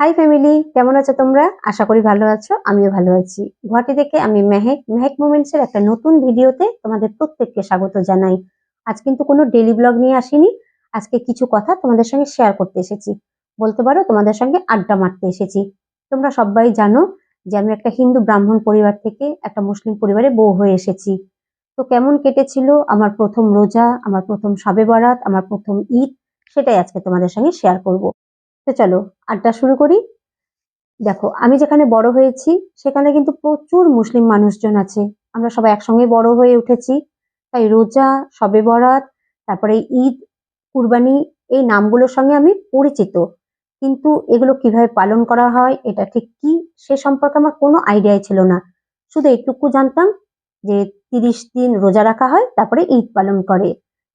High family কেমন আছো তোমরা? আশা করি ভালো আছো, আমিও ভালো আছি। গুয়াহাটি থেকে আমি মেহেক। মেহেক মোমেন্টস এর একটা নতুন ভিডিওতে তোমাদের প্রত্যেককে স্বাগত জানাই। আজ কিন্তু কোনো ডেলি ব্লগ নিয়ে আসিনি। আজকে কিছু কথা তোমাদের সঙ্গে শেয়ার করতে এসেছি। বলতে পারো, তোমাদের সঙ্গে আড্ডা মারতে এসেছি। তোমরা সবাই জানো যে আমি একটা হিন্দু ব্রাহ্মণ পরিবার থেকে একটা মুসলিম পরিবারে বউ হয়ে এসেছি। তো কেমন কেটেছিল আমার প্রথম রোজা, আমার প্রথম সবে বরাত আমার প্রথম ঈদ, সেটাই আজকে তোমাদের সঙ্গে শেয়ার করব। তো চলো, আড্ডা শুরু করি। দেখো, আমি যেখানে বড় হয়েছি, সেখানে কিন্তু প্রচুর মুসলিম মানুষজন আছে। আমরা সবাই একসঙ্গে বড় হয়ে উঠেছি। তাই রোজা, সবে বরাত, তারপরে ঈদ, কুরবানি, এই নামগুলোর সঙ্গে আমি পরিচিত। কিন্তু এগুলো কীভাবে পালন করা হয়, এটা ঠিক কি, সে সম্পর্কে আমার কোনো আইডিয়াই ছিল না। শুধু এইটুকু জানতাম যে তিরিশ দিন রোজা রাখা হয়, তারপরে ঈদ পালন করে।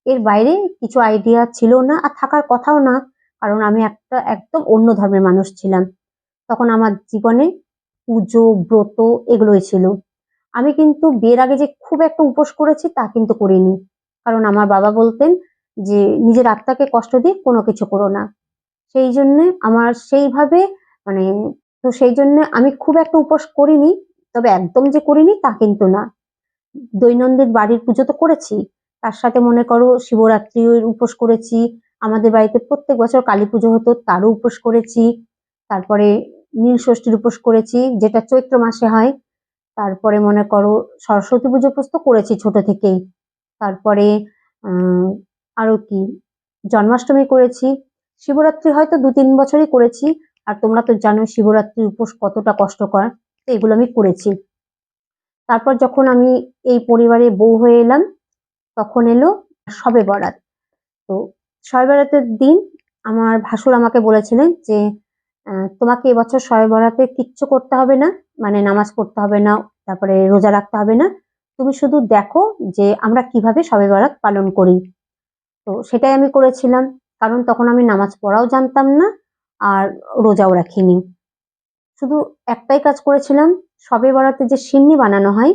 এর বাইরে কিছু আইডিয়া ছিল না আর থাকার কথাও না। কারণ আমি একটা একদম অন্য ধর্মের মানুষ ছিলাম। তখন আমার জীবনে পুজো, ব্রত এগুলোই ছিল। আমি কিন্তু বিয়ের আগে যে খুব একটা উপোস করেছি তা কিন্তু করিনি। কারণ আমার বাবা বলতেন যে, নিজের আত্মাকে কষ্ট দিয়ে কোনো কিছু করো না। সেই জন্যে আমার সেইভাবে মানে তো সেই জন্য আমি খুব একটা উপোস করিনি, তবে একদম যে করিনি তা কিন্তু না। দৈনন্দিন বাড়ির পুজো তো করেছি। তার সাথে মনে করো শিবরাত্রির উপোস করেছি আমাদের বাড়িতে প্রত্যেক বছর কালী পুজো হতো, তারও উপোস করেছি। তারপরে নীল ষষ্ঠীর উপোস করেছি, যেটা চৈত্র মাসে হয়। তারপরে মনে করো সরস্বতী পুজো উপোস তো করেছি ছোট থেকেই। তারপরে আরও কি? জন্মাষ্টমী করেছি। শিবরাত্রি হয়তো দু তিন বছরই করেছি। আর তোমরা তো জানো শিবরাত্রির উপোস কতটা কষ্টকর, তো এগুলো আমি করেছি। তারপর যখন আমি এই পরিবারে বউ হয়ে এলাম, তখন এলো সবে বরাত। তো শবে বরাতের দিন আমার ভাসুর আমাকে বলেছিলেন যে তোমাকে এবছর শবে বরাতে কিচ্ছু করতে হবে না মানে নামাজ পড়তে হবে না, তারপরে রোজা রাখতে হবে না। তুমি শুধু দেখো যে আমরা কীভাবে শবে বরাত পালন করি। তো সেটাই আমি করেছিলাম, কারণ তখন আমি নামাজ পড়াও জানতাম না আর রোজাও রাখিনি। শুধু একটাই কাজ করেছিলাম সবে বরাতে যে সিন্নি বানানো হয়,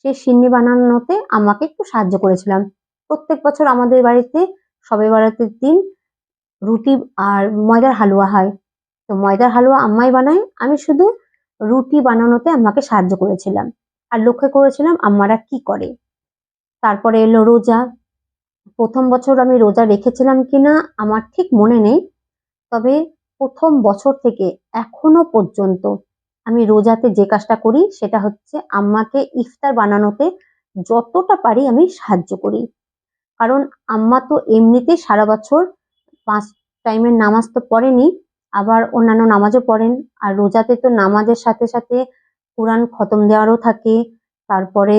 সেই সিন্নি বানানোতে আমাকে একটু সাহায্য করেছিলাম। প্রত্যেক বছর আমাদের বাড়িতে সবে বরাতের দিন রুটি আর ময়দার হালুয়া হয়। তো ময়দার হালুয়া আম্মাই বানায়। আমি শুধু রুটি বানানোতে আম্মাকে সাহায্য করেছিলাম। আর লক্ষ্য করেছিলাম আম্মারা কি করে। তারপরে এলো রোজা। প্রথম বছর আমি রোজা রেখেছিলাম কিনা আমার ঠিক মনে নেই। তবে প্রথম বছর থেকে এখনও পর্যন্ত আমি রোজাতে যে কাজটা করি সেটা হচ্ছে আম্মাকে ইফতার বানানোতে যতটা পারি আমি সাহায্য করি। কারণ আম্মা তো এমনিতেই সারা বছর পাঁচ টাইমের নামাজ তো পড়েনি, আবার অন্যান্য নামাজও পড়েন। আর রোজাতে তো নামাজের সাথে সাথে কোরআন খতম দেওয়ারও থাকে, তারপরে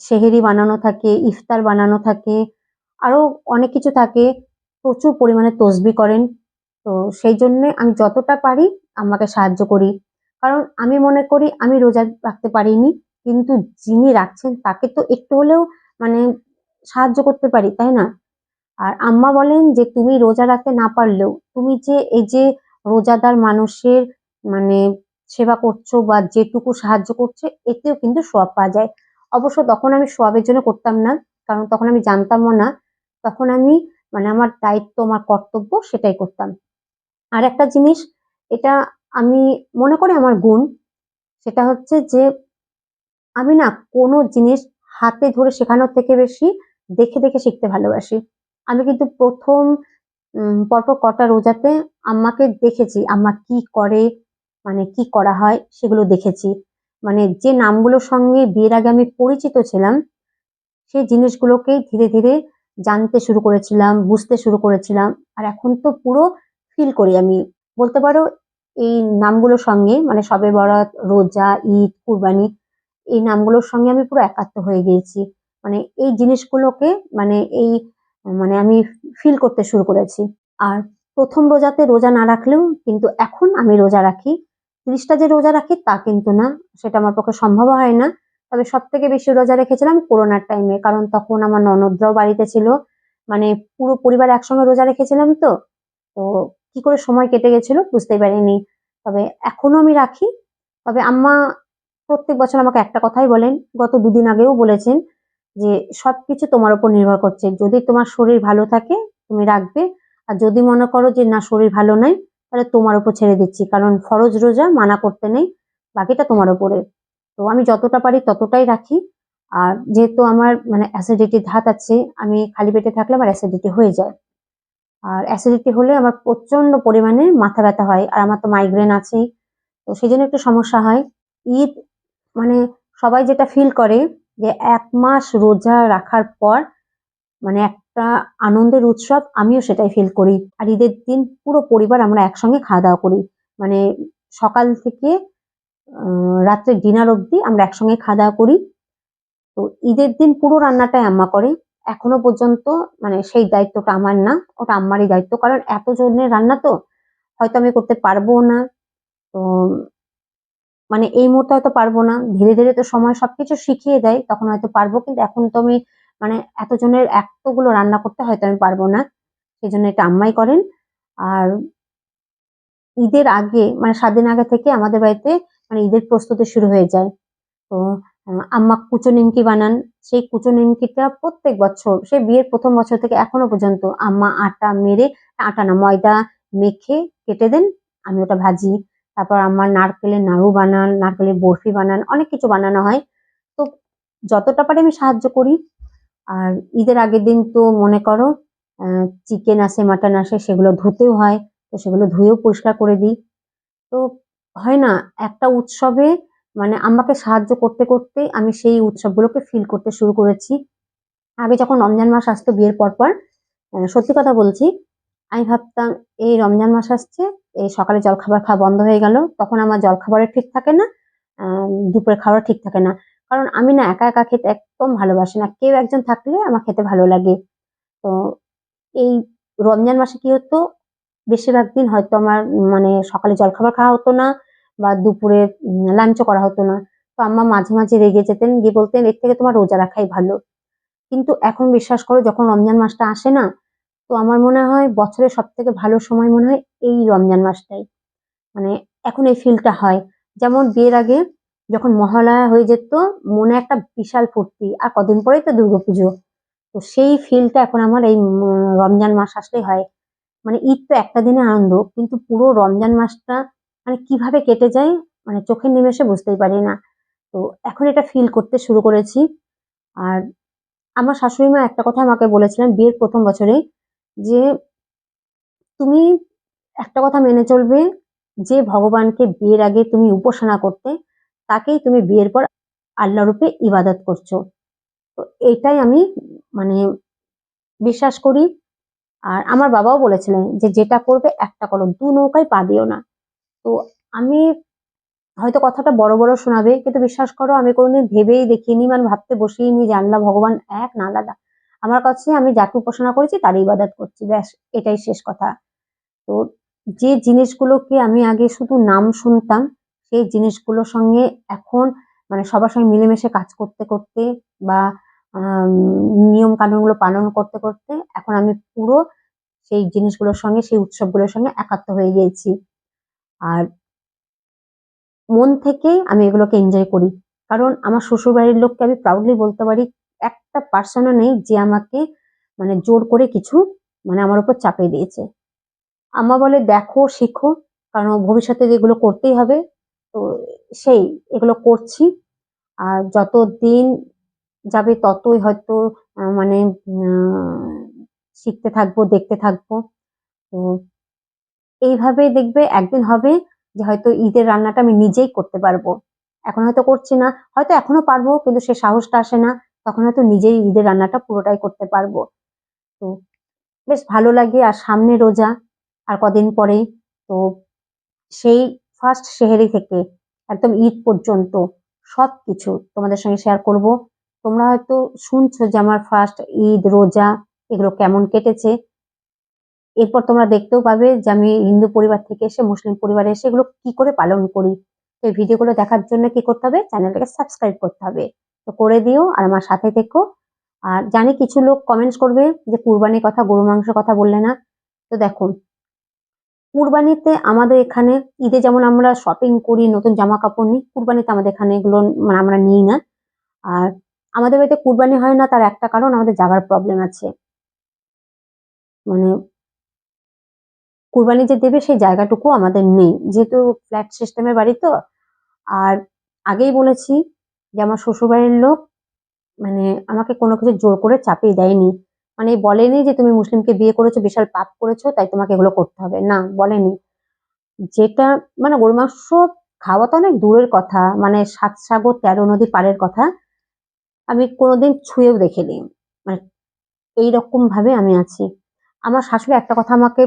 সেহেরি বানানো থাকে, ইফতার বানানো থাকে আরও অনেক কিছু থাকে। প্রচুর পরিমাণে তসবি করেন। তো সেই জন্যে আমি যতটা পারি আমাকে সাহায্য করি। কারণ আমি মনে করি আমি রোজা রাখতে পারিনি, কিন্তু যিনি রাখছেন তাকে তো একটু হলেও মানে সাহায্য করতে পারি, তাই না? আর আম্মা বলেন যে, তুমি রোজা রাখতে না পারলেও তুমি যে, এই যে রোজাদার মানুষের মানে সেবা করছ বা যেটুকু সাহায্য করছে, এতেও কিন্তু সোয়াব পাওয়া যায়। অবশ্য তখন আমি সোয়াবের জন্য করতাম না, কারণ তখন আমি জানতামও না। তখন আমি মানে আমার দায়িত্ব, আমার কর্তব্য সেটাই করতাম। আর একটা জিনিস, এটা আমি মনে করি আমার গুণ, সেটা হচ্ছে যে, আমি না কোনো জিনিস হাতে ধরে শেখানোর থেকে বেশি দেখে দেখে শিখতে ভালোবাসি। আমি কিন্তু প্রথম পরপর কটা রোজাতে আম্মাকে দেখেছি, আম্মা কি করে মানে কি করা হয় সেগুলো দেখেছি। মানে যে নামগুলোর সঙ্গে বিয়ের আগে আমি পরিচিত ছিলাম, সেই জিনিসগুলোকেই ধীরে ধীরে জানতে শুরু করেছিলাম, বুঝতে শুরু করেছিলাম। আর এখন তো পুরো ফিল করি আমি। বলতে পারো, এই নামগুলোর সঙ্গে মানে সবে বরাত, রোজা, ঈদ, কুরবানি এই নামগুলোর সঙ্গে আমি পুরো একাত্ম হয়ে গিয়েছি। মানে এই জিনিসগুলোকে মানে এই মানে আমি ফিল করতে শুরু করেছি। আর প্রথম রোজাতে রোজা না রাখলেও কিন্তু এখন আমি রোজা রাখি। ত্রিশটা যে রোজা রাখি তা কিন্তু না, সেটা আমার পক্ষে সম্ভব হয় না। তবে সব থেকে বেশি রোজা রেখেছিলাম করোনার টাইমে কারণ তখন আমার ননদরাও বাড়িতে ছিল। মানে পুরো পরিবার একসঙ্গে রোজা রেখেছিলাম তো তো কি করে সময় কেটে গেছিল বুঝতেই পারিনি। তবে এখনও আমি রাখি। তবে আম্মা প্রত্যেক বছর আমাকে একটা কথাই বলেন, গত দুদিন আগেও বলেছেন যে সব কিছু তোমার উপর নির্ভর করছে। যদি তোমার শরীর ভালো থাকে, তুমি রাখবে। আর যদি মনে করো যে না, শরীর ভালো নাই, তাহলে তোমার উপর ছেড়ে দিচ্ছি। কারণ ফরজ রোজা মানা করতে নেই, বাকিটা তোমার উপরে। তো আমি যতটা পারি ততটাই রাখি। আর যেহেতু আমার মানে অ্যাসিডিটির ধাত আছে, আমি খালি পেটে থাকলে আমার অ্যাসিডিটি হয়ে যায়। আর অ্যাসিডিটি হলে আমার প্রচণ্ড পরিমাণে মাথা ব্যথা হয়। আর আমার তো মাইগ্রেন আছেই। তো সেই জন্য একটু সমস্যা হয়। ঈদ মানে সবাই যেটা ফিল করে যে এক মাস রোজা রাখার পর মানে একটা আনন্দের উৎসব, আমিও সেটাই ফিল করি। আর ঈদের দিন পুরো পরিবার আমরা একসঙ্গে খাওয়া দাওয়া করি। মানে সকাল থেকে রাত্রে ডিনার অবধি আমরা একসঙ্গে খাওয়া দাওয়া করি। তো ঈদের দিন পুরো রান্নাটাই আম্মা করে। এখনও পর্যন্ত মানে সেই দায়িত্বটা আমার না, ওটা আম্মারই দায়িত্ব। কারণ এতজনের রান্না তো হয়তো আমি করতে পারব না। তো মানে এই মুহূর্তে হয়তো পারব না। ধীরে ধীরে তো সময় সবকিছু শিখিয়ে দেয়, তখন হয়তো পারব, কিন্তু এখন তো আমি মানে এতজনের এতগুলো রান্না করতে হয়তো আমি পারব না। সেই জন্য এটা আম্মাই করেন। আর ঈদের আগে মানে সাত দিন আগে থেকে আমাদের বাড়িতে মানে ঈদের প্রস্তুতি শুরু হয়ে যায়। তো আম্মা কুচো নিমকি বানান। সেই কুচো নিমকিটা প্রত্যেক বছর সে বিয়ের প্রথম বছর থেকে এখনও পর্যন্ত আম্মা আটা মেরে, আটা না, ময়দা মেখে কেটে দেন, আমি ওটা ভাজি। তারপর আমার নারকেলের নাড়ু বানান নারকেলের বরফি বানান, অনেক কিছু বানানো হয়। তো যতটা পারি আমি সাহায্য করি। আর ঈদের আগের দিন তো মনে করো চিকেন আসে মাটন আসে, সেগুলো ধুতেও হয়। তো সেগুলো ধুয়েও পরিষ্কার করে দিই। তো হয় না, একটা উৎসবে মানে আমাকে সাহায্য করতে করতে আমি সেই উৎসবগুলোকে ফিল করতে শুরু করেছি। আগে যখন রমজান মাস আসতো বিয়ের পর পর সত্যি কথা বলছি, আমি ভাবতাম, এই রমজান মাস আসছে এই সকালে জলখাবার খাওয়া বন্ধ হয়ে গেল। তখন আমার জলখাবারের ঠিক থাকে না দুপুরে খাওয়ার ঠিক থাকে না। কারণ আমি না একা একা খেতে একদম ভালোবাসি না। কেউ একজন থাকলে আমার খেতে ভালো লাগে। তো এই রমজান মাসে কি হতো? বেশিরভাগ দিন হয়তো আমার মানে সকালে জলখাবার খাওয়া হতো না বা দুপুরে লাঞ্চও করা হতো না। তো আম্মা মাঝে মাঝে রেগে যেতেন, গিয়ে বলতেন, এর থেকে তোমার রোজা রাখাই ভালো। কিন্তু এখন বিশ্বাস করো, যখন রমজান মাসটা আসে না তো আমার মনে হয় বছরের সব থেকে ভালো সময় মনে হয় এই রমজান মাসটাই। মানে এখন এই ফিলটা হয়। যেমন বিয়ের আগে যখন মহালয়া হয়ে যেত, মনে একটা বিশাল ফুর্তি, আর কদিন পরেই তো দুর্গাপুজো। তো সেই ফিলটা এখন আমার এই রমজান মাস আসলেই হয়। মানে ঈদ তো একটা দিনে আনন্দ, কিন্তু পুরো রমজান মাসটা মানে কীভাবে কেটে যায় মানে চোখের নিমেষে বুঝতেই পারি না। তো এখন এটা ফিল করতে শুরু করেছি। আর আমার শাশুড়ি মা একটা কথা আমাকে বলেছিলেন, বিয়ের প্রথম বছরে যে তুমি একটা কথা মেনে চলবে যে ভগবানকে বিয়ের আগে তুমি উপাসনা করতে, তাকেই তুমি বিয়ের পর আল্লাহ রূপে ইবাদত করছ। তো এটাই আমি মানে বিশ্বাস করি। আর আমার বাবাও বলেছিলেন যে যেটা করবে একটা করো, দু নৌকায় পা দিও না। তো আমি হয়তো কথাটা বড় বড় শোনাবে, কিন্তু বিশ্বাস করো আমি কোনোদিন ভেবেই দেখিনি মানে ভাবতে বসিনি যে আল্লাহ ভগবান এক না আলাদা। আমার কাছে আমি যাকে উপাসনা করেছি তার ইবাদত করছি, ব্যাস, এটাই শেষ কথা। তো যে জিনিসগুলোকে আমি আগে শুধু নাম শুনতাম, সেই জিনিসগুলোর সঙ্গে এখন মানে সবার সঙ্গে মিলেমিশে কাজ করতে করতে বা নিয়ম কানুনগুলো পালন করতে করতে এখন আমি পুরো সেই জিনিসগুলোর সঙ্গে, সেই উৎসবগুলোর সঙ্গে একাত্ম হয়ে গিয়েছি। আর মন থেকেই আমি এগুলোকে এনজয় করি। কারণ আমার শ্বশুর বাড়ির লোককে আমি প্রাউডলি বলতে পারি একটা পার্সনও নেই যে আমাকে মানে জোর করে কিছু মানে আমার উপর চাপিয়ে দিয়েছে। আম্মা বলে, দেখো, শিখো, কারণ ভবিষ্যতে এগুলো করতেই হবে, তো সেই, এগুলো করছি। আর যত দিন যাবে ততই হয়তো মানে শিখতে থাকব, দেখতে থাকব। তো এইভাবে দেখবে একদিন হবে যে হয়তো ঈদের রান্নাটা আমি নিজেই করতে পারব। এখন হয়তো করছি না, হয়তো এখনও পারব, কিন্তু সে সাহসটা আসে না। তখন হয়তো নিজেই ঈদের রান্নাটা পুরোটাই করতে পারব। তো বেশ ভালো লাগে, আর সামনে রোজা, আর কদিন পরে তো সেই ফার্স্ট সেহেরি থেকে একদম ঈদ পর্যন্ত সব কিছু তোমাদের সঙ্গে শেয়ার করব। তোমরা হয়তো শুনছো যে আমার ফার্স্ট ঈদ, রোজা এগুলো কেমন কেটেছে। এরপর তোমরা দেখতেও পাবে যে আমি হিন্দু পরিবার থেকে এসে, মুসলিম পরিবারে এসে এগুলো কি করে পালন করি। এই ভিডিওগুলো দেখার জন্য কি করতে হবে? চ্যানেলটাকে সাবস্ক্রাইব করতে হবে। তো করে দিও আর আমার সাথে থেকো। আর জানি কিছু লোক কমেন্টস করবে যে কুরবানির কথা গরু মাংসের কথা বললে না। তো দেখুন কুরবানিতে আমাদের এখানে ঈদে যেমন আমরা শপিং করি, নতুন জামা কাপড় নিই, কুরবানিতে আমাদের এখানে এগুলো মানে আমরা নিই না। আর আমাদের বাড়িতে কুরবানি হয় না, তার একটা কারণ আমাদের জায়গার প্রবলেম আছে। মানে কুরবানি যে দেবে সেই জায়গাটুকু আমাদের নেই। যেহেতু ফ্ল্যাট সিস্টেমের বাড়ি তো, আর আগেই বলেছি যে আমার শ্বশুরবাড়ির লোক মানে আমাকে কোনো কিছু জোর করে চাপিয়ে দেয়নি। মানে বলেনি যে তুমি মুসলিমকে বিয়ে করেছ, বিশাল পাপ করেছ, তাই তোমাকে এগুলো করতে হবে। না, বলেনি। যেটা মানে গরু মাংস খাওয়া তো অনেক দূরের কথা মানে সাত সাগর তেরো নদী পারের কথা, আমি কোনোদিন ছুঁয়েও দেখিনি। মানে এইরকম ভাবে আমি আছি। আমার শাশুড়ি একটা কথা আমাকে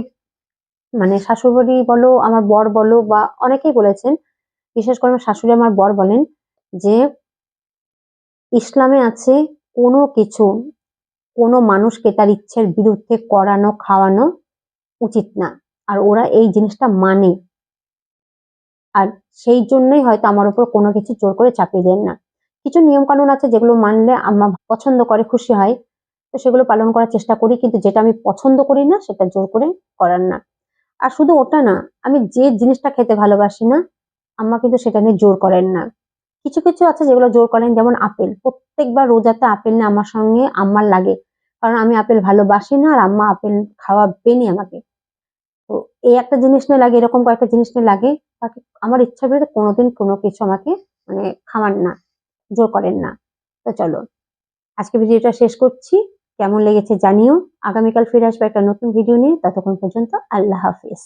মানে শাশুড়ি বলো, আমার বর বলো বা অনেকেই বলেছেন, বিশেষ করে আমার শাশুড়ি, আমার বর বলেন যে ইসলামে আছে কোনো কিছু, কোনো মানুষকে তার ইচ্ছের বিরুদ্ধে করানো, খাওয়ানো উচিত না। আর ওরা এই জিনিসটা মানে। আর সেই জন্যই হয়তো আমার উপর কোনো কিছু জোর করে চাপিয়ে দেন না। কিছু নিয়ম কানুন আছে যেগুলো মানলে আমার পছন্দ করে, খুশি হয়। তো সেগুলো পালন করার চেষ্টা করি, কিন্তু যেটা আমি পছন্দ করি না, সেটা জোর করে করার না। আর শুধু ওটা না, আমি যে জিনিসটা খেতে ভালোবাসি না, আম্মা কিন্তু সেটা নিয়ে জোর করেন না। কিছু কিছু আছে যেগুলো জোর করেন, যেমন আপেল। প্রত্যেকবার রোজাতে আপেল নিয়ে আমার সঙ্গে আম্মার লাগে। কারণ আমি আপেল ভালোবাসি না আর আম্মা আপেল খাওয়াবেনই আমাকে। তো এই একটা জিনিস নিয়ে লাগে, এরকম কয়েকটা জিনিস নিয়ে লাগে, বাকি আমার ইচ্ছার বিরুদ্ধে কোনোদিন কোনো কিছু আমাকে মানে খাওয়ান না, জোর করেন না। তো চলো, আজকে ভিডিওটা শেষ করছি। কেমন লেগেছে জানিও। আগামীকাল ফিরে আসবে একটা নতুন ভিডিও নিয়ে। ততক্ষণ পর্যন্ত আল্লাহ হাফিজ।